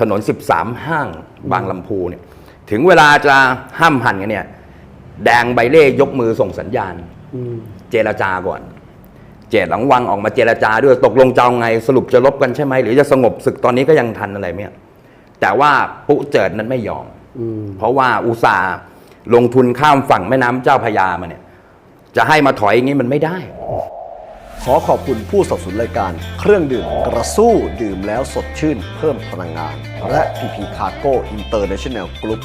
ถนน 13 ห้างบางลำพูเนี่ยถึงเวลาจะห้ามหันกันเนี่ย แดงใบเล่ยกมือส่งสัญญาณเจรจาก่อน เจตหลังวังออกมาเจรจาด้วยตกลงจะเอาไงสรุปจะลบกันใช่ไหมหรือจะสงบศึกตอนนี้ก็ยังทันอะไรเนี่ยแต่ว่าปุ๊เจิดนั้นไม่ยอมเพราะว่าอุตส่าห์ลงทุนข้ามฝั่งแม่น้ำเจ้าพระยามาเนี่ย จะให้มาถอยอย่างนี้มันไม่ได้ ขอขอบคุณผู้สนับสนุนรายการ เครื่องดื่มกระสู้ดื่มแล้วสดชื่นเพิ่มพลังงาน และพีพีคาร์โก้อินเตอร์เนชั่นแนลกรุ๊ป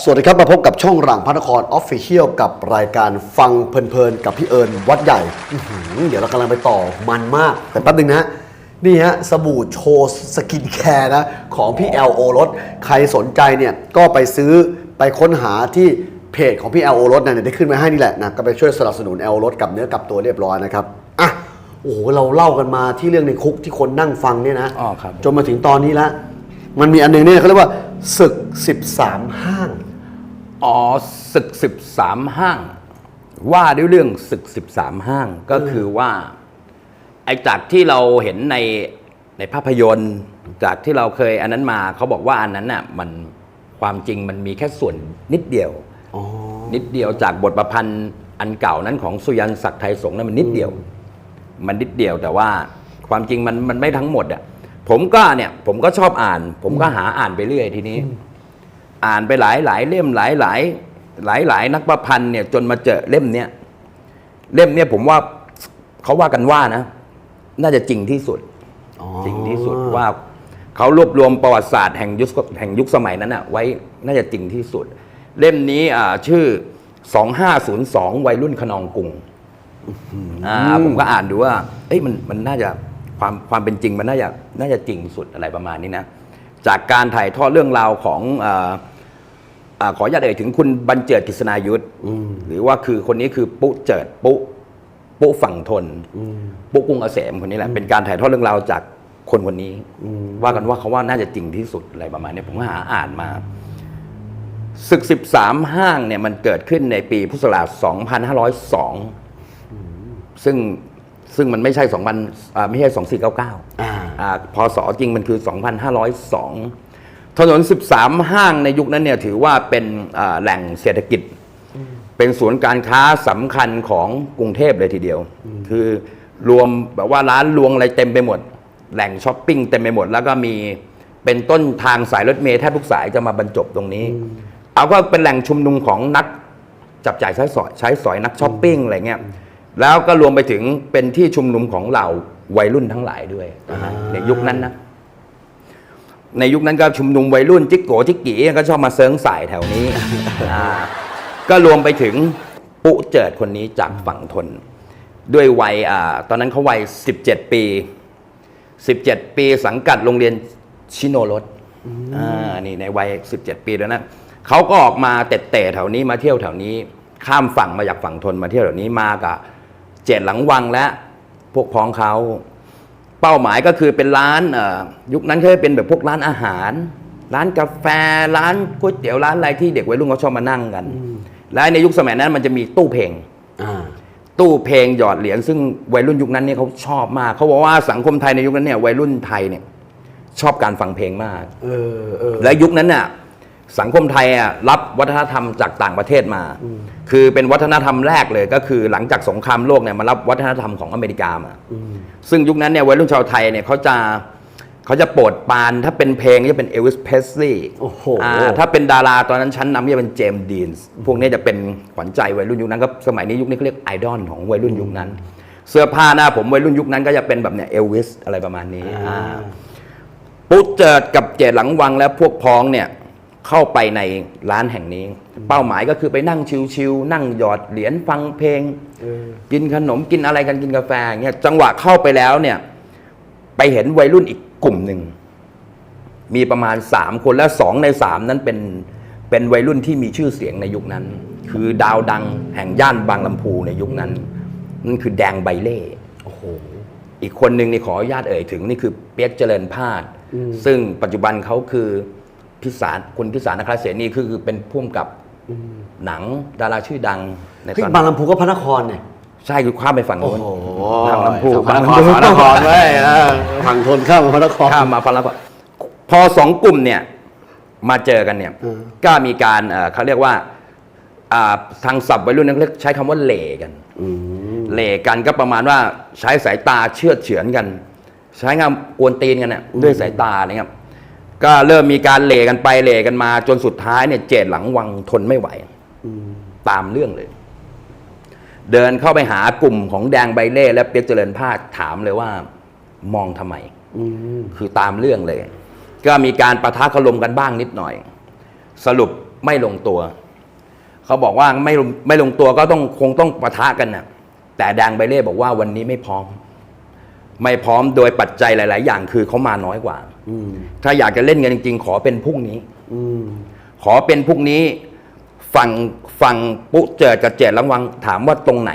สวัสดีครับ มาพบกับช่องหลังพระนครออฟฟิเชียลกับรายการฟังเพลินๆ กับพี่เอิญวัดใหญ่ เดี๋ยวเรากำลังไปต่อมันมาก แต่แป๊บนึงนะนี่ฮะสบู่โชว์สกินแคร์นะ ของพี่แอลโอรส ใครสนใจเนี่ย ก็ไปซื้อไปค้นหาที่ เพจของพี่แอลโอรสเนี่ยได้ขึ้นมาให้นี่แหละนะก็ไปช่วยสนับสนุนแอลโอรสกับเนื้อกับตัวเรียบร้อยนะครับอะโอ้โหเราเล่ากันมาที่เรื่องในคุกที่คนนั่งฟังเนี่ยนะอ๋อครับ จนมาถึงตอนนี้แล้วมันมีอันหนึงเนี่ยเขาเรียกว่าศึก 13 ห้าง อ๋อศึกสิบสามห้าง ว่าด้วยเรื่องศึกสิบสามห้างก็คือว่า ไอ้จากที่เราเห็นในในภาพยนตร์ จากที่เราเคยอันนั้นมาเขาบอกว่าอันนั้นน่ะมันความจริงมันมีแค่ส่วนนิดเดียวอ๋อ นิดเดียวจากบทประพันธ์อันเก่านั้นของสุยันศักดิ์ไทยสงฆ์นั้นมันนิดเดียว มันนิดเดียวแต่ว่าความจริงมันมันไม่ทั้งหมดอะผมก็เนี่ย ผมก็ชอบอ่าน ผมก็หาอ่านไปเรื่อยทีนี้ อ่านไปหลายหลายเล่มหลายหลายหลายหลายนักประพันธ์เนี่ย จนมาเจอเล่มเนี้ยเล่มเนี้ยผมว่าเขาว่ากันว่านะ น่าจะจริงที่สุดอ๋อจริงที่สุดว่าเขารวบรวมประวัติศาสตร์แห่งยุคแห่งยุคสมัยนั้นอะไว้น่าจะจริงที่สุด เล่มนี้อ่าชื่อ 2502 วัยรุ่นขนองกรุงอ่าผมก็อ่านดูว่า เอ้ยมันมันน่าจะความความเป็นจริงมันน่าจะน่าจะจริงสุดอะไรประมาณนี้นะ จากการถ่ายทอดเรื่องราวของอาอ่าขออนุญาตเอ่ยถึงคุณบรรเจิดกฤษณายุทธหรือว่าคือคนนี้คือปุ๊เจิดปุ๊ปุ๊ฝั่งทนปุ๊กรุงเกษมคนนี้แหละเป็นการถ่ายทอดเรื่องราวจากคนคนนี้ว่ากันว่าเขาว่าน่าจะจริงที่สุดอะไรประมาณนี้ผมก็หาอ่านมา ศึก 13 ห้างเนี่ยมันเกิดขึ้นในปีพุทธศักราช 2502 ซึ่งซึ่งมันไม่ใช่ 2 0 0อ่าไม่ใช่ 2499อ่าอ่าพศจริงมันคือ 2502 ถนน 13 ห้างในยุคนั้นเนี่ยถือว่าเป็นอ่าแหล่งเศรษฐกิจ เป็นศูนย์การค้าสำคัญของกรุงเทพเลยทีเดียว คือรวมแบบว่าร้านรวงอะไรเต็มไปหมด แหล่งช้อปปิ้งเต็มไปหมด แล้วก็มีเป็นต้นทางสายรถเมล์แทบทุกสายจะมาบรรจบตรงนี้ เอาก็เป็นแหล่งชุมนุมของนักจับจ่ายใช้สอยใช้สอยนักช้อปปิ้งอะไรเงี้ยแล้วก็รวมไปถึงเป็นที่ชุมนุมของเหล่าวัยรุ่นทั้งหลายด้วยในยุคนั้นนะในยุคนั้นก็ชุมนุมวัยรุ่นจิกโกจิกกีก็ชอบมาเซิงสายแถวนี้อ่าก็รวมไปถึงปุเจิดคนนี้จากฝั่งทน ด้วยวัยอ่าตอนนั้นเขาวัย 17 ปี 17 ปีสังกัดโรงเรียนชิโนรสอ่านี่ในวัย 17 ปีแล้วนะ เขาก็ออกมาเตะเตะแถวนี้มาเที่ยวแถวนี้ ข้ามฝั่งมาจากฝั่งทนมาเที่ยวแถวนี้มากับเจ็ดหลังวังและพวกพ้องเขาเป้าหมายก็คือเป็นร้านเอ่อยุคนั้นเคยเป็นแบบพวกร้านอาหาร ร้านกาแฟร้านก๋วยเตี๋ยวร้านอะไรที่เด็กวัยรุ่นเขาชอบมานั่งกัน และในยุคสมัยนั้นมันจะมีตู้เพลงอ่าตู้เพลงหยอดเหรียญซึ่งวัยรุ่นยุคนั้นเนี่ยเขาชอบมากเขาบอกว่าสังคมไทยในยุคนั้นเนี่ยวัยรุ่นไทยเนี่ยชอบการฟังเพลงมากเออเออและยุคนั้นน่ะ สังคมไทยอะรับวัฒนธรรมจากต่างประเทศมา คือเป็นวัฒนธรรมแรกเลยก็คือหลังจากสงครามโลกเนี่ยมารับวัฒนธรรมของอเมริกามาซึ่งยุคนั้นเนี่ยวัยรุ่นชาวไทยเนี่ยเขาจะเขาจะโปรดปรานถ้าเป็นเพลงก็จะเป็นเอลวิสเพสลีย์โอ้โหถ้าเป็นดาราตอนนั้นชั้นนำก็จะเป็นเจมส์ดีนส์พวกนี้จะเป็นขวัญใจวัยรุ่นยุคนั้นก็สมัยนี้ยุคนี้เขาเรียกไอดอลของวัยรุ่นยุคนั้น เสื้อผ้าหน้าผมวัยรุ่นยุคนั้นก็จะเป็นแบบเนี่ยเอลวิสอะไรประมาณนี้อ่าปุ๊เจิดกับเจดหลังวังและพวกพ้องเนี่ย เข้าไปในร้านแห่งนี้ เป้าหมายก็คือไปนั่งชิวๆนั่งหยอดเหรียญฟังเพลง กินขนมกินอะไรกันกินกาแฟอย่างเงี้ยจังหวะเข้าไปแล้วเนี่ย ไปเห็นวัยรุ่นอีกกลุ่มหนึ่ง มีประมาณสามคนและสองในสามนั้นเป็นเป็นวัยรุ่นที่มีชื่อเสียงในยุคนั้น คือดาวดังแห่งย่านบางลำพูในยุคนั้นนั่นคือแดงใบเล่โอ้โหอีกคนหนึ่งนี่ขออนุญาตเอ่ยถึงนี่คือเปียกเจริญพาดซึ่งปัจจุบันเขาคือ พิสารคุณพิสารนครเสนีคือคือเป็นพ่วงกับหนังดาราชื่อดังในเฮ้ยตอนบางลำพูก็พระนครเนี่ยใช่คือข้ามไปฝั่งโอ้โน้นโหบางลำพูพระบางนคลำรพูพระนครเว้ยเออฝั่งทนข้ามมาพระนครข้ามมาฝั่งลำพูพอสองกลุ่มเนี่ยมาเจอกันเนี่ยอืมก็มีการเอ่อเขาเรียกว่าอ่าทางศัพท์วัยรุ่นนักเรียกใช้คำว่าเหล่กันอืมเหล่กันก็ประมาณว่าใช้สายตาเชื่อดเฉือนกัน ใช้งานกวนตีนกันเนี่ยด้วยสายตาเนี่ยครับ ก็เริ่มมีการเหล่กันไปเหล่กันมาจนสุดท้ายเนี่ยเจดหลังวังทนไม่ไหว ตามเรื่องเลย เดินเข้าไปหากลุ่มของแดงใบเล่และเปียกเจริญภาคถามเลยว่ามองทำไมอืมคือตามเรื่องเลย ก็มีการประทะคารมกันบ้างนิดหน่อย สรุปไม่ลงตัว เขาบอกว่าไม่ลงไม่ลงตัวก็ต้องคงต้องประทะกันน่ะ แต่แดงใบเล่บอกว่าวันนี้ไม่พร้อม ไม่พร้อมโดยปัจจัยหลาย ๆ อย่างคือเขามาน้อยกว่าอืม ถ้าอยากจะเล่นกันจริง ๆ ขอเป็นพรุ่งนี้ อืมขอเป็นพรุ่งนี้ฝั่งฝั่งปุ๊เจิดกับเจดระวังถามว่าตรงไหน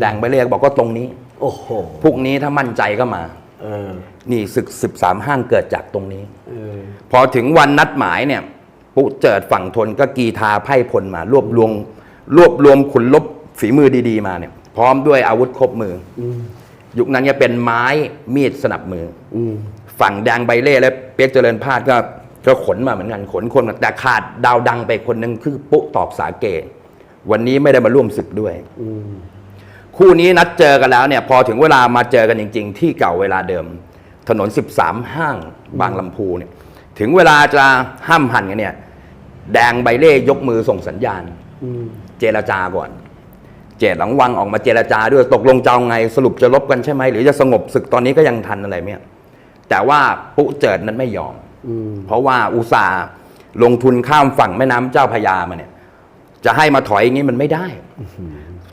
แดงใบเล่บอกว่าตรงนี้ โอ้โหพรุ่งนี้ถ้ามั่นใจก็มาเออนี่ศึกสิบสามห้างเกิดจากตรงนี้เออพอถึงวันนัดหมายเนี่ย ปุ๊เจิดฝั่งทนก็กีทาไพ่พลมารวบรวมรวบรวมขุนลบฝีมือดีๆมาเนี่ย พร้อมด้วยอาวุธครบมืออยุคนั้นจะเป็นไม้มีดสนับมือ อืม ฝั่งแดงใบเล่และเปียกเจริญพาดก็ก็ขนมาเหมือนกันขนคนมาแต่ขาดดาวดังไปคนหนึ่งคือปุ๊ตอกสาเกตวันนี้ไม่ได้มาร่วมศึกด้วยอืมคู่นี้นัดเจอกันแล้วเนี่ย พอถึงเวลามาเจอกันจริง ๆ ที่เก่าเวลาเดิม ถนน 13 ห้างบางลำพูเนี่ย ถึงเวลาจะห้ามหันกันเนี่ย แดงใบเล่ยกมือส่งสัญญาณอืมเจรจาก่อน เจดหลังวังออกมาเจรจาด้วยตกลงจะเอาไงสรุปจะลบกันใช่ไหมหรือจะสงบศึกตอนนี้ก็ยังทันอะไรเนี่ย แต่ว่าปุ๊เจิดนั้นไม่ยอม อืม เพราะว่าอุตส่าห์ลงทุนข้ามฝั่งแม่น้ำเจ้าพระยามาเนี่ย จะให้มาถอยอย่างนี้มันไม่ได้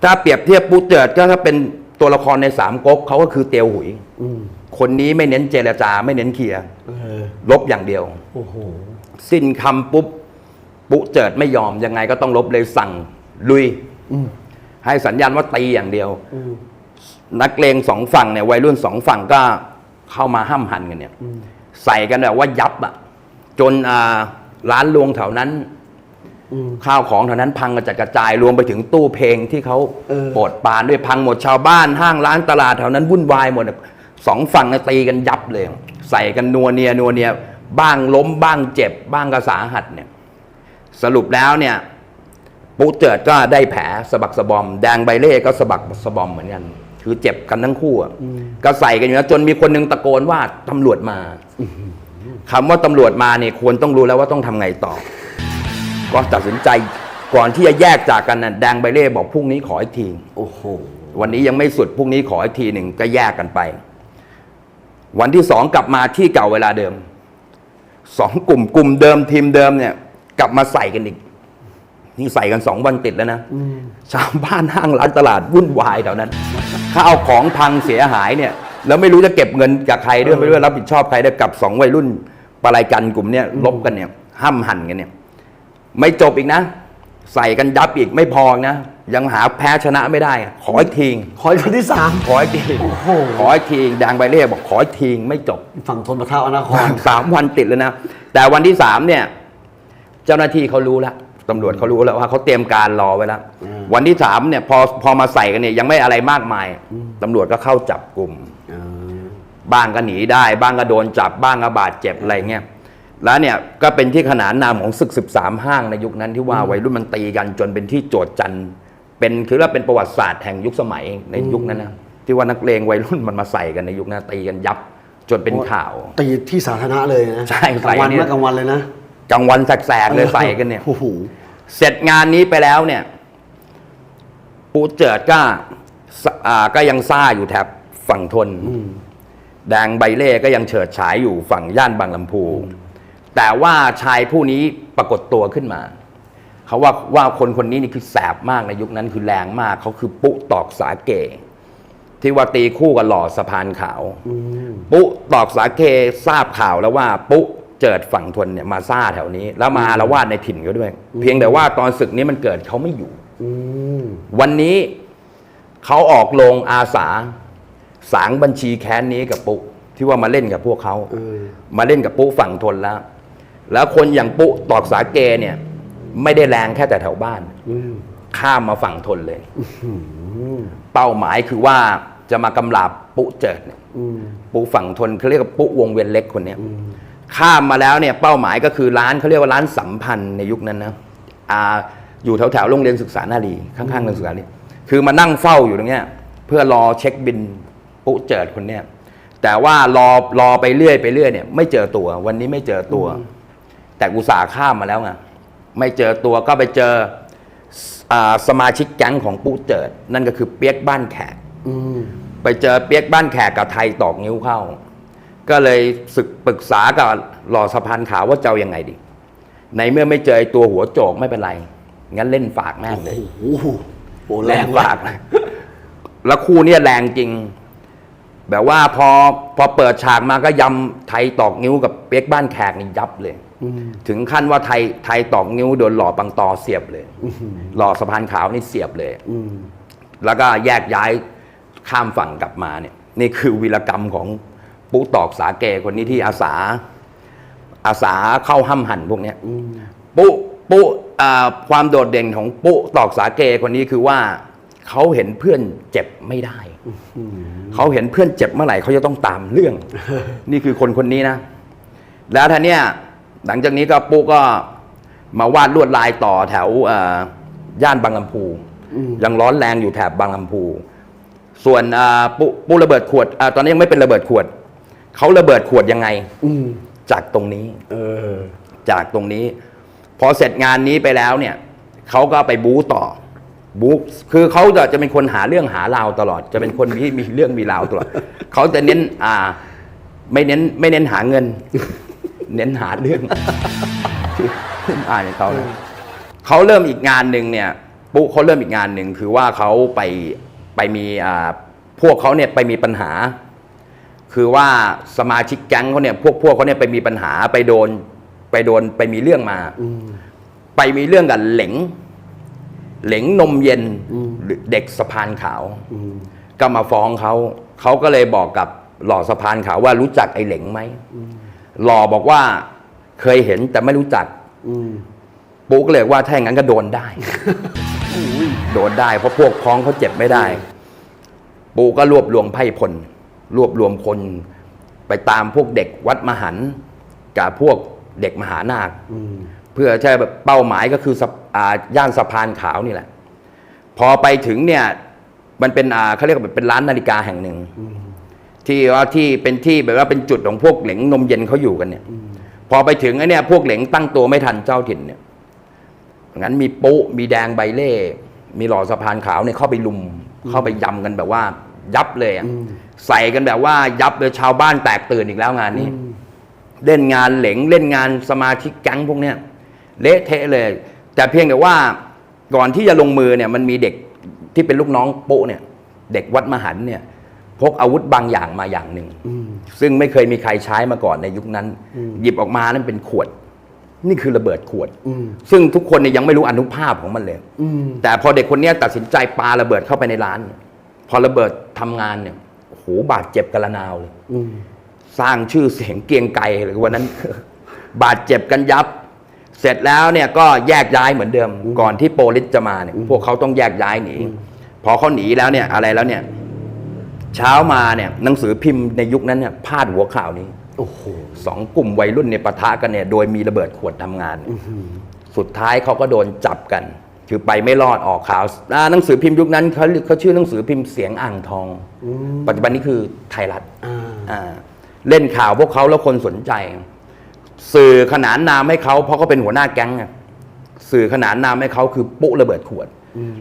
ถ้าเปรียบเทียบปุ๊เจิดก็ถ้าเป็นตัวละครในสามก๊กเขาก็คือเตียวหุย อืมคนนี้ไม่เน้นเจรจาไม่เน้นเคลียร์เออลบอย่างเดียว โอ้โห สิ้นคำปุ๊บ ปุ๊เจิดไม่ยอมยังไงก็ต้องลบเลยสั่งลุย อืมให้สัญญาณว่าตีอย่างเดียว อืมนักเลงสองฝั่งเนี่ยวัยรุ่นสองฝั่งก็ เข้ามาห้ามหันกันเนี่ยใส่กันแบบว่ายับอะ จนอ่าร้านรวงแถวนั้นอืมข้าวของแถวนั้นพังกระจัดกระจายรวมไปถึงตู้เพลงที่เขาเออโปรดปรานด้วยพังหมดชาวบ้านห้างร้านตลาดแถวนั้นวุ่นวายหมดสองฝั่งเนี่ยตีกันยับเลย ใส่กันนัวเนียนัวเนียบ้างล้มบ้างเจ็บ บ้างก็สาหัสเนี่ย สรุปแล้วเนี่ย ปูเจิดก็ได้แผลสะบักสะบอม แดงใบเล่ก็สะบักสะบอมเหมือนกัน คือเจ็บกันทั้งคู่อะก็ใส่กันอยู่นะจนมีคนหนึงตะโกนว่าตำรวจมาคำว่าตำรวจมาเนี่ยควรต้องรู้แล้วว่าต้องทำไงต่อ ก็ตัดสินใจก่อนที่จะแยกจากกันนะแดงใบเล่บอกพรุ่งนี้ขออีกทีโอ้โหวันนี้ยังไม่สุดพรุ่งนี้ขออีกทีหนึ่งก็แยกกันไป วันที่สองกลับมาที่เก่าเวลาเดิมสองกลุ่มกลุ่มเดิมทีมเดิมเนี่ย กลับมาใส่กันอีก นี่ใส่กันสองวันติดแล้วนะชาวบ้านห้างร้านตลาดวุ่นวายแถวนั้นข้าวของพังเสียหายเนี่ยแล้วไม่รู้จะเก็บเงินจากใครด้วยไม่รู้จะรับผิดชอบใครได้กับสองวัยรุ่นปลายกันกลุ่มเนี่ยลบกันเนี่ยห้ามหันกันเนี่ย ไม่จบอีกนะ ใส่กันยับอีกไม่พอนะยังหาแพ้ชนะไม่ได้ ขออีกทีขออีกคนที่สามขออีกทีโอ้โหขออีกทีแดงใบเล่บอกขออีกทีไม่จบฝั่งทนประท้าอนาครสามวันติดแล้วนะแต่วันที่สามเนี่ย เจ้าหน้าที่เขารู้แล้ว ตำรวจเขารู้แล้วว่าเขาเตรียมการรอไว้แล้ว อืม วันที่สามเนี่ยพอพอมาใส่กันเนี่ยยังไม่อะไรมากมายตำรวจก็เข้าจับกลุ่มเออบ้างก็หนีได้ บ้างก็โดนจับบ้างก็บาดเจ็บอะไรเงี้ยแล้วเนี่ยก็เป็นที่ขนานนามของศึก 13 ห้างในยุคนั้นที่ว่าวัยรุ่นมันตีกันจนเป็นที่โจทย์จันทร์เป็นคือว่าเป็นประวัติศาสตร์แห่งยุคสมัยในยุคนั้นนะที่ว่านักเลงวัยรุ่นมันมาใส่กันในยุคนั้นตีกันยับจนเป็นข่าว ตีที่สาธารณะเลยนะใช่กลางวันใส่เนี่ย เมื่อกลางวันเลยนะ กลางวันแสกๆเลยใส่กันเนี่ย โอ้โห เสร็จงานนี้ไปแล้วเนี่ย ปูเจิดก็สอ่าก็ยังซ่าอยู่แถบฝั่งทนอืมแดงใบเล่ก็ยังเฉิดฉายอยู่ฝั่งย่านบางลำพู แต่ว่าชายผู้นี้ปรากฏตัวขึ้นมา เขาว่าว่าคนคนนี้นี่คือแสบมากในยุคนั้นคือแรงมาก เขาคือปุ๊ตอกสาเก ที่ว่าตีคู่กับหล่อสะพานขาวอืมปุ๊ตอกสาเกทราบข่าวแล้วว่า ปุ๊ เจิดฝั่งทนเนี่ยมาซ่าแถวนี้ แล้วมาละวาดในถิ่นเขาด้วย เพียงแต่ว่าตอนศึกนี้มันเกิดเขาไม่อยู่อืมวันนี้เขาออกลงอาสา สางบัญชีแค้นนี้กับปุ๊ ที่ว่ามาเล่นกับพวกเขาเออมาเล่นกับปุ๊ฝั่งทนแล้ว แล้วคนอย่างปุ๊ตอกสาเกเนี่ย ไม่ได้แรงแค่แต่แถวบ้านอืมข้ามมาฝั่งทนเลยอืมเป้าหมายคือว่าจะมากำลาบปุ๊เจิดเนี่ยอืมปุ๊ฝั่งทนเขาเรียกว่าปุ๊วงเวียนเล็กคนเนี้ย ข้ามมาแล้วเนี่ยเป้าหมายก็คือร้านเขาเรียกว่าร้านสัมพันธ์ในยุคนั้นนะอ่าอยู่แถวแถวๆโรงเรียนศึกษานารีข้างๆโรงเรียนศึกษานารีคือมานั่งเฝ้าอยู่ตรงเนี้ยเพื่อรอเช็คบินปุ๊เจิดคนเนี้ยแต่ว่ารอรอไปเรื่อยไปเรื่อยเนี่ยไม่เจอตัว วันนี้ไม่เจอตัว แต่อุตส่าห์ข้ามมาแล้วไงไม่เจอตัวก็ไปเจออ่าสมาชิกแก๊งของปุ๊เจิด นั่นก็คือเปียกบ้านแขกอืมไปเจอเปียกบ้านแขกกับไทยตอกนิ้วเข้า ก็เลยศึกปรึกษากับหล่อสะพานขาวว่าจะเอายังไงดี ในเมื่อไม่เจอไอ้ตัวหัวโจกไม่เป็นไร งั้นเล่นฝากแม่งเลย โอ้โหโหแรแรงงฝากนะแล้วคู่เนี้ยแรงจริง แบบว่าพอพอเปิดฉากมาก็ยำไทยตอกนิ้วกับเปียกบ้านแขกนี่ยับเลยอืมถึงขั้นว่าไทยไทยตอกนิ้วโดนหล่อปังตอเสียบเลยอื้อหือหล่อสะพานขาวนี่เสียบเลยอืมแล้วก็แยกย้ายข้ามฝั่งกลับมาเนี่ย นี่คือวีรกรรมของ ปุ๊ตอกสาเกคนนี้ที่อาสา อาสาเข้าห้ำหั่นพวกเนี้ยอืมปุ๊ปุ๊อ่าความโดดเด่นของปุ๊ตอกสาเกคนนี้คือว่าเขาเห็นเพื่อนเจ็บไม่ได้อืมเขาเห็นเพื่อนเจ็บเมื่อไหร่เขาจะต้องตามเรื่อง นี่คือคนคนนี้นะ แล้วท่านเนี่ยหลังจากนี้ก็ปุ๊ก็มาวาดลวดลายต่อแถวเอ่อย่านบางลำพูอืมยังร้อนแรงอยู่แถบบางลำพู ส่วนอ่าปุ๊ปุ๊ระเบิดขวดอาตอนนี้ยังไม่เป็นระเบิดขวด เขาระเบิดขวดยังไง อืมจากตรงนี้ เออ จากตรงนี้ พอเสร็จงานนี้ไปแล้วเนี่ยเขาก็ไปบู๊ต่อ บู๊คือเขาจะจะเป็นคนหาเรื่องหาราวตลอด จะเป็นคนที่มีเรื่องมีราวตลอดเขาจะเน้นอ่า ไม่เน้นไม่เน้นหาเงิน เน้นหาเรื่องอ่านเขานะเขาเริ่มอีกงานหนึ่งเนี่ย ปุ๊เขาเริ่มอีกงานหนึ่งคือว่าเขาไปไปมีอ่าพวกเขาเนี่ยไปมีปัญหา คือว่าสมาชิกแก๊งเขาเนี่ยพวกพวกเขาเนี่ยไปมีปัญหาไปโดน ไปโดนไปมีเรื่องมา อืม ไปมีเรื่องกับเหลงเหลงนมเย็นอืม หรือเด็กสะพานขาว อืมก็มาฟ้องเขาเขาก็เลยบอกกับหล่อสะพานขาวว่ารู้จักไอ้เหลงไหมหล่อบอกว่าเคยเห็นแต่ไม่รู้จัก อืมปุ๊กเลยว่าถ้าอย่างนั้นก็โดนได้ โดนได้เพราะพวกพ้องเขาเจ็บไม่ได้ ปูก็รวบรวมไพ่พล รวบรวมคนไปตามพวกเด็กวัดมหันต์กับพวกเด็กมหานาคอืมเพื่อใช่แบบเป้าหมายก็คือสะอ่าย่านสะพานขาวนี่แหละ พอไปถึงเนี่ย มันเป็นอ่าเขาเรียกว่าเป็นร้านนาฬิกาแห่งหนึ่งอืมที่ว่าที่เป็นที่แบบว่าเป็นจุดของพวกเหลงนมเย็นเขาอยู่กันเนี่ย พอไปถึงไอ้เนี่ยพวกเหลงตั้งตัวไม่ทันเจ้าถิ่นเนี่ยงั้นมีปุ๊มีแดงใบเล่ มีหล่อสะพานขาวเนี่ยเข้าไปลุมเข้าไปยำกันแบบว่า ยับเลยอะอืม ใส่กันแบบว่ายับเลยชาวบ้านแตกตื่นอีกแล้วงานนี้ เล่นงานเหลงเล่นงานสมาชิกแก๊งพวกเนี้ยเละเทะเลย แต่เพียงแต่ว่าก่อนที่จะลงมือเนี่ยมันมีเด็กที่เป็นลูกน้องโป๊ะเนี่ย เด็กวัดมหันต์เนี่ยพกอาวุธบางอย่างมาอย่างหนึ่งอืมซึ่งไม่เคยมีใครใช้มาก่อนในยุคนั้นอืมหยิบออกมานั้นเป็นขวด นี่คือระเบิดขวดอืมซึ่งทุกคนเนี่ยยังไม่รู้อนุภาพของมันเลยอืมแต่พอเด็กคนเนี้ยตัดสินใจปาระเบิดเข้าไปในร้าน พอระเบิดทำงานเนี่ยโอ้โห บาดเจ็บกระนาวเลยอืมสร้างชื่อเสียงเกรียงไกรเลยวันนั้น บาดเจ็บกันยับ เสร็จแล้วเนี่ยก็แยกย้ายเหมือนเดิม ก่อนที่โปลิสจะมาเนี่ย พวกเขาต้องแยกย้ายหนีพอเขาหนีแล้วเนี่ย อะไรแล้วเนี่ย เช้ามาเนี่ยหนังสือพิมพ์ในยุคนั้นเนี่ยพาดหัวข่าวนี้โอ้โหสองกลุ่มวัยรุ่นเนี่ยปะทะกันเนี่ย โดยมีระเบิดขวดทำงานอื้อหือสุดท้ายเขาก็โดนจับกัน คือไปไม่รอดออกข่าวอ่าหนังสือพิมพ์ยุคนั้นเขาเขาชื่อหนังสือพิมพ์เสียงอ่างทองอืมปัจจุบันนี้คือไทยรัฐอ่าอ่าเล่นข่าวพวกเขาแล้วคนสนใจ สื่อขนานนามให้เขาเพราะเขาเป็นหัวหน้าแก๊งอะสื่อขนานนามให้เขาคือปุ๊ระเบิดขวด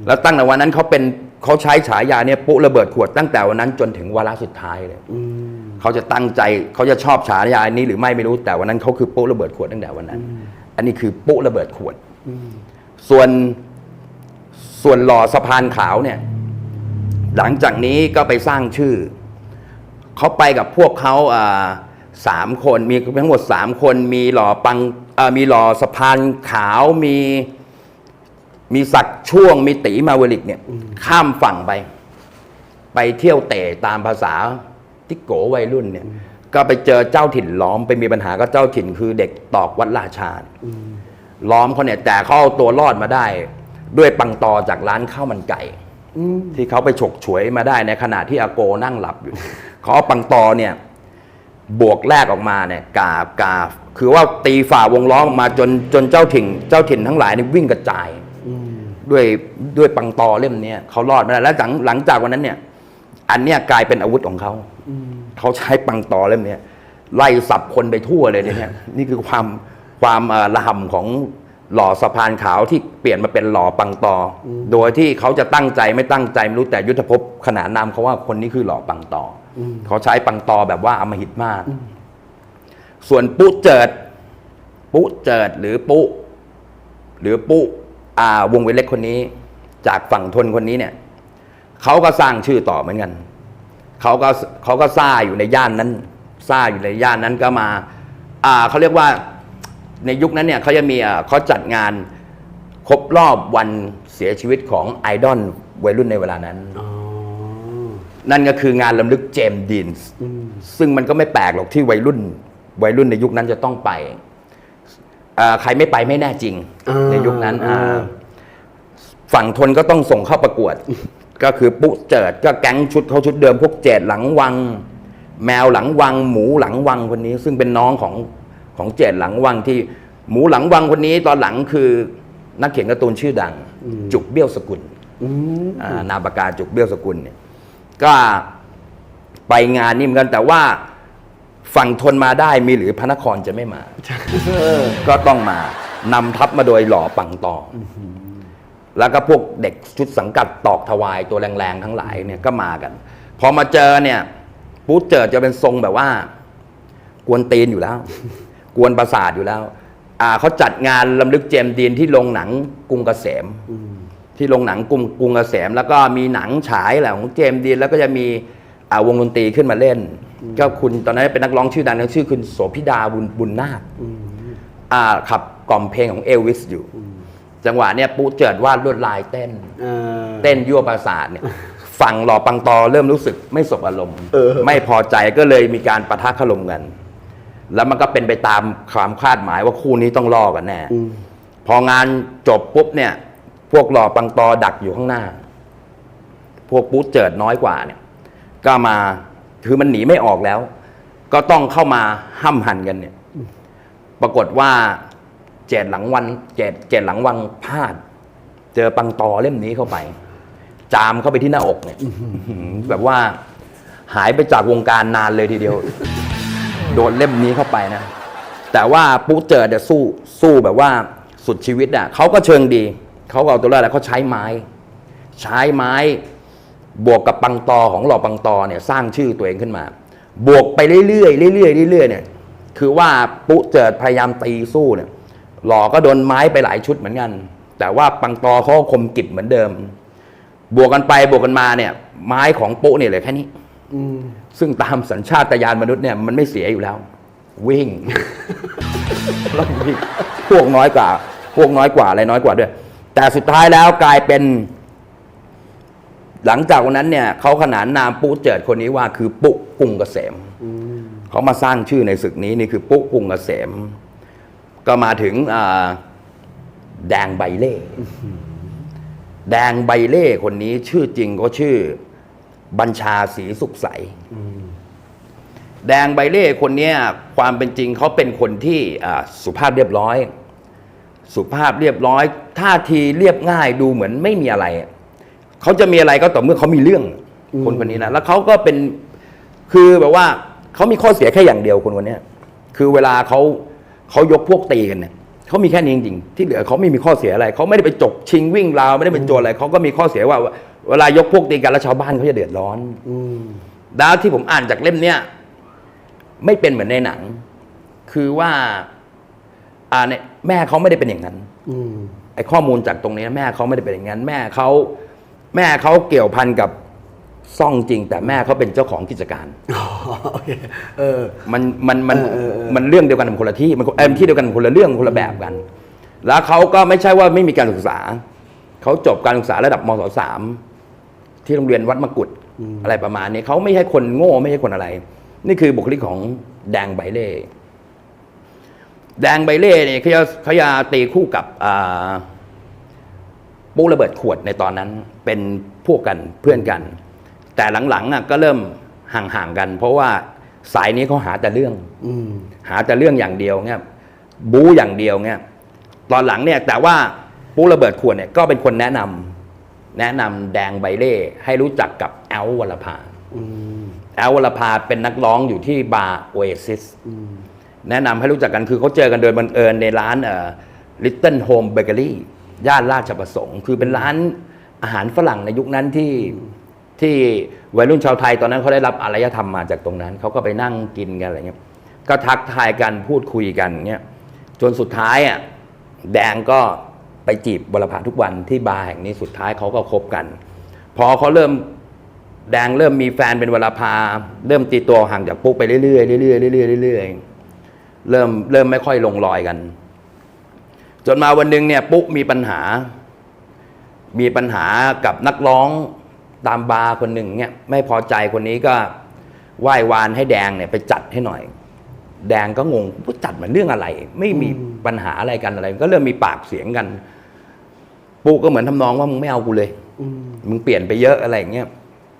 แล้วตั้งแต่วันนั้นเขาเป็นเขาใช้ฉายาเนี่ยปุ๊ระเบิดขวดตั้งแต่วันนั้นจนถึงวาระสุดท้ายเลยอืมเขาจะตั้งใจเขาจะชอบฉายานี้หรือไม่ไม่รู้แต่วันนั้นเขาคือปุ๊ระเบิดขวดตั้งแต่วันนั้น อันนี้คือปุ๊ระเบิดขวดอืมส่วน ส่วนหล่อสะพานขาวเนี่ย หลังจากนี้ก็ไปสร้างชื่อ เขาไปกับพวกเขาอ่าสามคนมีทั้งหมดสามคนมีหล่อปังอ่ามีหล่อสะพานขาวมีมีศักดิ์ช่วงมีตีมาวลิกเนี่ย ข้ามฝั่งไป ไปเที่ยวเตะตามภาษาที่โกวัยรุ่นเนี่ย ก็ไปเจอเจ้าถิ่นล้อมไปมีปัญหากับเจ้าถิ่นคือเด็กตอกวัดราชาอืมล้อมเขาเนี่ยแต่เขาเอาตัวรอดมาได้ ด้วยปังตอจากร้านข้าวมันไก่อืมที่เขาไปฉกฉวยมาได้ในขณะที่อาโกนั่งหลับอยู่ เขาเอาปังตอเนี่ย บวกแรกออกมาเนี่ย กาบกาบคือว่าตีฝ่าวงล้อมออกมาจนจนเจ้าถิ่นเจ้าถิ่นทั้งหลายนี่วิ่งกระจายด้วยด้วยปังตอเล่มเนี้ยเขารอดมาได้แล้วหลังหลังจากวันนั้นเนี่ย อันเนี้ยกลายเป็นอาวุธของเขาเขาใช้ปังตอเล่มเนี้ยไล่สับคนไปทั่วเลยเนี่ยนี่คือความความเอ่อระห่ำของ หล่อสะพานขาวที่เปลี่ยนมาเป็นหล่อปังตออโดยที่เขาจะตั้งใจไม่ตั้งใจไม่รู้แต่ยุทธภพขนานนามเขาว่าคนนี้คือหล่อปังตออเขาใช้ปังตอแบบว่าอำมหิตมาก ส่วนปุ๊เจิด ปุ๊เจิดหรือปุ๊หรือปุ๊อ่าวงเวเล็กคนนี้ จากฝั่งทนคนนี้เนี่ยเขาก็สร้างชื่อต่อเหมือนกันเขาก็เขาก็ซ่าอยู่ในย่านนั้นซ่าอยู่ในย่านนั้นก็มา อ่าเขาเรียกว่า ในยุคนั้นเนี่ยเขาจะมีอ่าเขาจัดงานครบรอบวันเสียชีวิตของไอดอลวัยรุ่นในเวลานั้นอ๋อนั่นก็คืองานลำลึกเจมส์ดีนส์ซึ่งมันก็ไม่แปลกหรอกที่วัยรุ่น วัยรุ่นในยุคนั้นจะต้องไปอ่าใครไม่ไปไม่แน่จริงอ่าในยุคนั้นอ่าอ่าฝั่งทนก็ต้องส่งเข้าประกวด ก็คือปุ๊เจิดก็แก๊งชุดเขาชุดเดิมพวกเจดหลังวัง แมวหลังวัง หมูหลังวังคนนี้ ซึ่งเป็นน้องของ ของเจดหลังวังที่หมูหลังวังคนนี้ตอนหลังคือนักเขียนการ์ตูนชื่อดัง จุกเบี้ยวสกุลอืมอ่านามปากกาจุกเบี้ยวสกุลเนี่ยก็ไปงานนี่เหมือนกันแต่ว่าฝั่งทนมาได้มีหรือพระนครจะไม่มาเออก็ต้องมานำทัพมาโดยหล่อปังตออแล้วก็พวกเด็กชุดสังกัดตอกถวายตัวแรงๆทั้งหลายเนี่ยก็มากัน พอมาเจอเนี่ยปู๊ดเจอจะเป็นทรงแบบว่า กวนตีนอยู่แล้ว กวนประสาทอยู่แล้ว อ่าเขาจัดงานลำลึกเจมส์ดีนที่โรงหนังกรุงเกษม ที่โรงหนังกรุงกรุงเกษม แล้วก็มีหนังฉายแหละของเจมส์ดีนแล้วก็จะมีอ่าวงดนตรีขึ้นมาเล่น ก็คุณตอนนั้นเป็นนักร้องชื่อดังนะชื่อคุณโสพิดาบุญบุญนาคอ่าขับกล่อมเพลงของเอลวิสอยู่ จังหวะเนี่ยปุ๊เจิดวาดลวดลายเต้นเออเต้นยั่วประสาทเนี่ยฝั่งหล่อปังตอเริ่มรู้สึกไม่สบอารมณ์เออไม่พอใจก็เลยมีการปะทะคารมกัน แล้วมันก็เป็นไปตามความคาดหมายว่าคู่นี้ต้องล่อกันแน่อืมพองานจบปุ๊บเนี่ย พวกหล่อปังตอดักอยู่ข้างหน้า พวกปุ๊เจิดน้อยกว่าเนี่ย ก็มาคือมันหนีไม่ออกแล้ว ก็ต้องเข้ามาห้ำหันกันเนี่ย ปรากฏว่าเจดหลังวันเจดเจดหลังวังพลาด เจอปังตอเล่มนี้เข้าไป จามเข้าไปที่หน้าอกเนี่ยอื้อหือแบบว่าหายไปจากวงการนานเลยทีเดียว โดนเล่มนี้เข้าไปนะ แต่ว่าปุ๊เจอเดี๋ยวสู้สู้แบบว่าสุดชีวิตอะเขาก็เชิงดีเขาเอาตัวรอดแล้วเขาใช้ไม้ ใช้ไม้บวกกับปังตอของหล่อปังตอเนี่ยสร้างชื่อตัวเองขึ้นมา บวกไปเรื่อยๆเรื่อยๆเรื่อยๆเนี่ยคือว่าปุ๊เจิดพยายามตีสู้เนี่ยหล่อก็โดนไม้ไปหลายชุดเหมือนกัน แต่ว่าปังตอเขาคมกิบเหมือนเดิม บวกกันไปบวกกันมาเนี่ย ไม้ของปุ๊เนี่ยเหลือแค่นี้ ซึ่งตามสัญชาตญาณมนุษย์เนี่ยมันไม่เสียอยู่แล้ว วิ่งแล้ววิ่งพวกน้อยกว่า พวกน้อยกว่าอะไรน้อยกว่าด้วย แต่สุดท้ายแล้วกลายเป็น หลังจากวันนั้นเนี่ยเขาขนานนามปุ๊เจิดคนนี้ว่าคือปุ๊กรุงเกษมอืมเขามาสร้างชื่อในศึกนี้นี่คือปุ๊กรุงเกษม ก็มาถึงอ่าแดงใบเล่ แดงใบเล่คนนี้ชื่อจริงก็ชื่อ บัญชาศรีสุขใสแดงใบเล่คนเนี้ยความเป็นจริงเขาเป็นคนที่อ่าสุภาพเรียบร้อย สุภาพเรียบร้อยท่าทีเรียบง่ายดูเหมือนไม่มีอะไร เขาจะมีอะไรก็ต่อเมื่อเขามีเรื่องคนคนนี้นะแล้วเขาก็เป็นคือแบบว่าเขามีข้อเสียแค่อย่างเดียวคนคนเนี้ยคือเวลาเขาเขายกพวกตีกันเนี่ยเขามีแค่นี้จริงๆที่เหลือเขาไม่มีข้อเสียอะไรเขาไม่ได้ไปจกชิงวิ่งราวไม่ได้เป็นโจรอะไรเขาก็มีข้อเสียว่า เวลายกพวกตีกันแล้วชาวบ้านเขาจะเดือดร้อนอืมดาวที่ผมอ่านจากเล่มเนี้ยไม่เป็นเหมือนในหนัง คือว่า อ่าเนี่ยแม่เขาไม่ได้เป็นอย่างนั้น อืมไอ้ข้อมูลจากตรงนี้แม่เขาไม่ได้เป็นอย่างนั้น แม่เขาแม่เขาเกี่ยวพันกับซ่องจริง แต่แม่เขาเป็นเจ้าของกิจการอ๋อโอเคเออ มันมันมันเออเออเออมันเรื่องเดียวกันมันคนละที่มันเออที่เดียวกันคนละเรื่องคนละแบบกัน แล้วเขาก็ไม่ใช่ว่าไม่มีการศึกษาเขาจบการศึกษาระดับมศสาม ที่โรงเรียนวัดมกุฎอะไรประมาณนี้เขาไม่ใช่คนโง่ไม่ใช่คนอะไร นี่คือบุคลิกของแดงใบเล่ แดงใบเล่เนี่ยเขาจะเขาจะตีคู่กับอ่าปุ๊ระเบิดขวดในตอนนั้นเป็นพวกกันเพื่อนกัน แต่หลังๆอะก็เริ่มห่างๆกัน เพราะว่าสายนี้เขาหาแต่เรื่องอืมหาแต่เรื่องอย่างเดียวเงี้ยบู๊อย่างเดียวเงี้ยตอนหลังเนี่ยแต่ว่าปุ๊ระเบิดขวดเนี่ยก็เป็นคนแนะนำ แนะนำแดงใบเล่ให้รู้จักกับแอลวรภาอืมแอลวรภาเป็นนักร้องอยู่ที่บาร์โอเอซิสอืมแนะนำให้รู้จักกันคือเขาเจอกันโดยบังเอิญในร้านเอ่อ Little Home Bakery ย่านราชประสงค์ คือเป็นร้านอาหารฝรั่งในยุคนั้นที่ที่วัยรุ่นชาวไทยตอนนั้นเขาได้รับอารยธรรมมาจากตรงนั้น เขาก็ไปนั่งกินกันอะไรเงี้ยก็ทักทายกันพูดคุยกันเงี้ยจนสุดท้ายอะแดงก็ ไปจีบบรพาทุกวันที่บาร์แห่งนี้สุดท้ายเขาก็คบกัน พอเขาเริ่มแดงเริ่มมีแฟนเป็นวรพาเริ่มตีตัวห่างจากปุ๊กไปเรื่อยๆเรื่อยๆเรื่อยๆเรื่อยๆเริ่มเริ่มไม่ค่อยลงรอยกัน จนมาวันหนึ่งเนี่ยปุ๊กมีปัญหา มีปัญหากับนักร้องตามบาร์คนหนึ่งเนี่ยไม่พอใจคนนี้ก็ไหว้วานให้แดงเนี่ยไปจัดให้หน่อย แดงก็งงว่าจัดมันเรื่องอะไร ไม่มีปัญหาอะไรกันอะไร ก็เริ่มมีปากเสียงกัน ปุ๊กก็เหมือนทำนองว่ามึงไม่เอากูเลยอืมมึงเปลี่ยนไปเยอะอะไรอย่างเงี้ย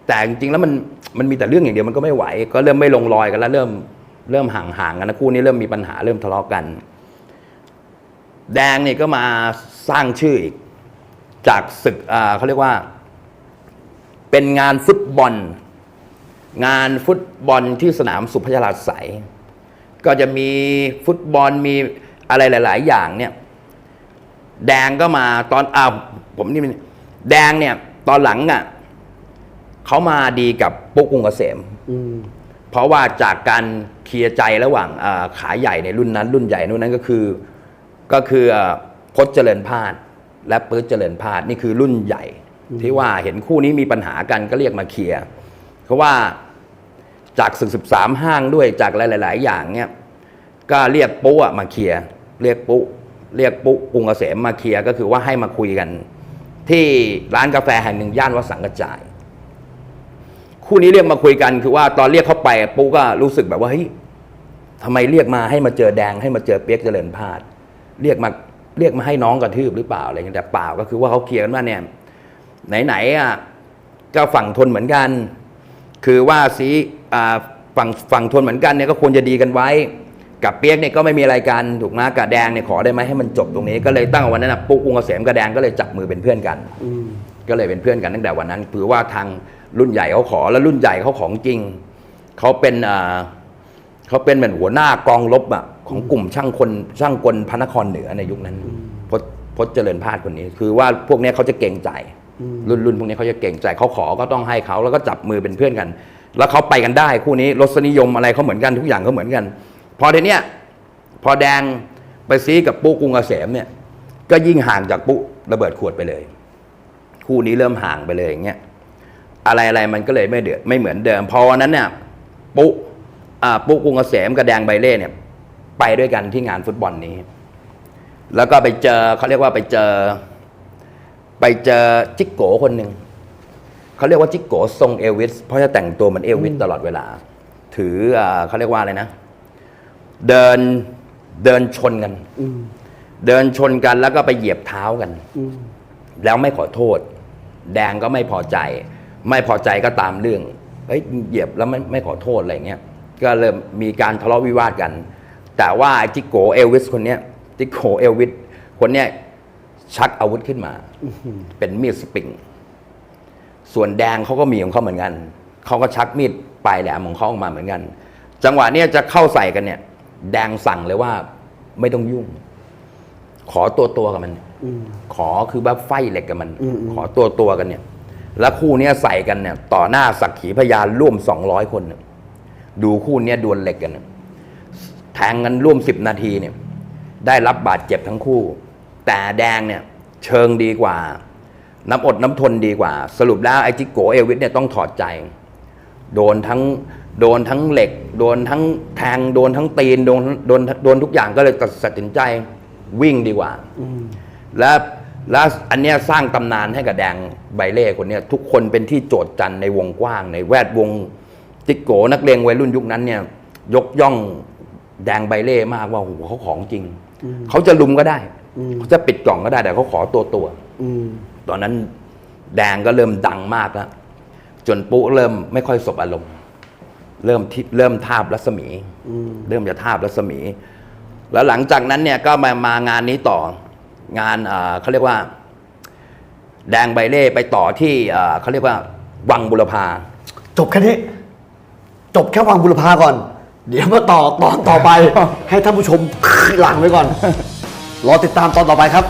แต่จริงๆแล้วมันมันมีแต่เรื่องอย่างเดียวมันก็ไม่ไหว ก็เริ่มไม่ลงรอยกันแล้วเริ่มเริ่มห่างๆกันนะคู่นี้เริ่มมีปัญหาเริ่มทะเลาะกัน แดงเนี่ยก็มาสร้างชื่ออีกจากศึกอ่าเขาเรียกว่า เป็นงานฟุตบอล งานฟุตบอลที่สนามสุพยราไสยก็จะมีฟุตบอลมีอะไรหลาย ๆ อย่างเนี่ย แดงก็มาตอนอ้าวผมนี่มันแดงเนี่ย ตอนหลังอะเขามาดีกับปุ๊กกรุงเกษมอืมเพราะว่าจากการเคลียร์ใจระหว่างอ่าขาใหญ่ในรุ่นนั้น รุ่นใหญ่นู่นนั้นก็คือ ก็คืออ่าพจน์เจริญพาดและปื๊ดเจริญพาดนี่คือรุ่นใหญ่ที่ว่าเห็นคู่นี้มีปัญหากันก็เรียกมาเคลียร์เพราะว่าจากศึกสิบสามห้างด้วยจากหลาย ๆ อย่างเนี่ยก็เรียกปุ๊อะมาเคลียร์เรียกปุ๊ เรียกปุ๊กรุงเกษมมาเคลียร์ก็คือว่าให้มาคุยกัน ที่ร้านกาแฟแห่งหนึ่งย่านวัดสังกระจาย คู่นี้เรียกมาคุยกันคือว่าตอนเรียกเขาไปปุ๊ก็รู้สึกแบบว่าเฮ้ยทำไมเรียกมาให้มาเจอแดงให้มาเจอเปียกเจริญพาดเรียกมาเรียกมาให้น้องกระทืบหรือเปล่าอะไรเงี้ยแต่เปล่าก็คือว่าเขาเคลียร์กันว่าเนี่ยไหนๆอะก็ฝั่งทนเหมือนกัน คือว่าสีฝั่งฝั่งทนเหมือนกันเนี่ยก็ควรจะดีกันไว้ กับเปียกเนี่ยก็ไม่มีอะไรกันถูกไหมกับแดงเนี่ยขอได้ไหมให้มันจบตรงนี้ก็เลยตั้งวันนั้นนะปุ๊กกรุงเกษมกับแดงก็เลยจับมือเป็นเพื่อนกันอืมก็เลยเป็นเพื่อนกันตั้งแต่วันนั้นถือว่าทางรุ่นใหญ่เขาขอแล้วรุ่นใหญ่เขาของจริงเขาเป็นอ่าเขาเป็นเหมือนหัวหน้ากองรบอะของกลุ่มช่างคนช่างกลพระนครเหนือในยุคนั้นพจพจน์เจริญพาดคนนี้ คือว่าพวกเนี้ยเขาจะเก่งใจ รุ่นรุ่นพวกนี้เขาจะเก่งใจเขาขอก็ต้องให้เขาแล้วก็จับมือเป็นเพื่อนกัน แล้วเขาไปกันได้คู่นี้รสนิยมอะไรเขาเหมือนกันทุกอย่างเขาเหมือนกัน พอทีเนี้ยพอแดงไปซีกับปุ๊กรุงเกษมเนี่ย ก็ยิ่งห่างจากปุ๊ระเบิดขวดไปเลย คู่นี้เริ่มห่างไปเลยอย่างเงี้ยอะไรอะไรมันก็เลยไม่เดือดไม่เหมือนเดิม พอวันนั้นเนี่ยปุ๊ปุ๊กรุงเกษมกับแดงใบเล่เนี่ย ไปด้วยกันที่งานฟุตบอลนี้ แล้วก็ไปเจอเขาเรียกว่าไปเจอ ไปเจอจิกโกคนหนึ่งเขาเรียกว่าจิกโกทรงเอลวิสเพราะจะแต่งตัวเหมือนเอลวิสตลอดเวลา ถืออเขาเรียกว่าอะไรนะ เดินเดินชนกัน อืมเดินชนกันแล้วก็ไปเหยียบเท้ากัน อืมแล้วไม่ขอโทษ แดงก็ไม่พอใจ ไม่พอใจก็ตามเรื่องเฮ้ยเหยียบแล้วไม่ไม่ขอโทษอะไรเงี้ยก็เริ่มมีการทะเลาะวิวาทกัน แต่ว่าไอ้จิโกเอลวิสคนเนี้ยจิโกเอลวิสคนเนี้ยชักอาวุธขึ้นมา เป็นมีดสปริง ส่วนแดงเขาก็มีของเขาเหมือนกัน เขาก็ชักมีดปลายแหลมของเขาออกมาเหมือนกัน จังหวะเนี้ยจะเข้าใส่กันเนี่ย แดงสั่งเลยว่าไม่ต้องยุ่ง ขอตัวตัวๆกับมัน อืม ขอคือแบบไฟเหล็กกับมัน อืมอืม ขอตัวตัวกันเนี่ย แล้วคู่เนี้ยใส่กันเนี่ย ต่อหน้าสักขีพยานร่วมสองร้อยคนเนี่ยดูคู่เนี้ยดวลเหล็กกันเนี่ยแทงกันร่วมสิบนาทีเนี่ย ได้รับบาดเจ็บทั้งคู่ แต่แดงเนี่ย เชิงดีกว่า น้ำอดน้ำทนดีกว่า สรุปแล้วไอ้จิโกเอลวิสเนี่ยต้องถอดใจ โดนทั้ง โดนทั้งเหล็ก โดนทั้งแทงโดนทั้งตีนโดนโดนโดนทุกอย่างก็เลยตัดสินใจวิ่งดีกว่าอืมและและอันเนี้ยสร้างตำนานให้กับแดงใบเล่คนเนี้ยทุกคนเป็นที่โจดจันในวงกว้าง ในแวดวงจิกโกนักเลงวัยรุ่นยุคนั้นเนี่ยยกย่องแดงใบเล่มากว่าโอ้โหเขาของจริง เขาจะลุมก็ได้อืมเขาจะปิดกล่องก็ได้แต่เขาขอตัวตัวอืมตอนนั้นแดงก็เริ่มดังมากแล้วจนปุ๊เริ่มไม่ค่อยสบอารมณ์ เริ่มที่เริ่มทาบรัศมี เริ่มจะทาบรัศมี แล้วหลังจากนั้นเนี่ยก็มามางานนี้ต่องานเอ่อเขาเรียกว่า แดงใบเล่ไปต่อที่เอ่อเขาเรียกว่า วังบุรพา จบแค่นี้ จบแค่วังบุรพาก่อน เดี๋ยวมาต่อตอนต่อไป ให้ท่านผู้ชมหลังไว้ก่อน รอติดตามตอนต่อไปครับ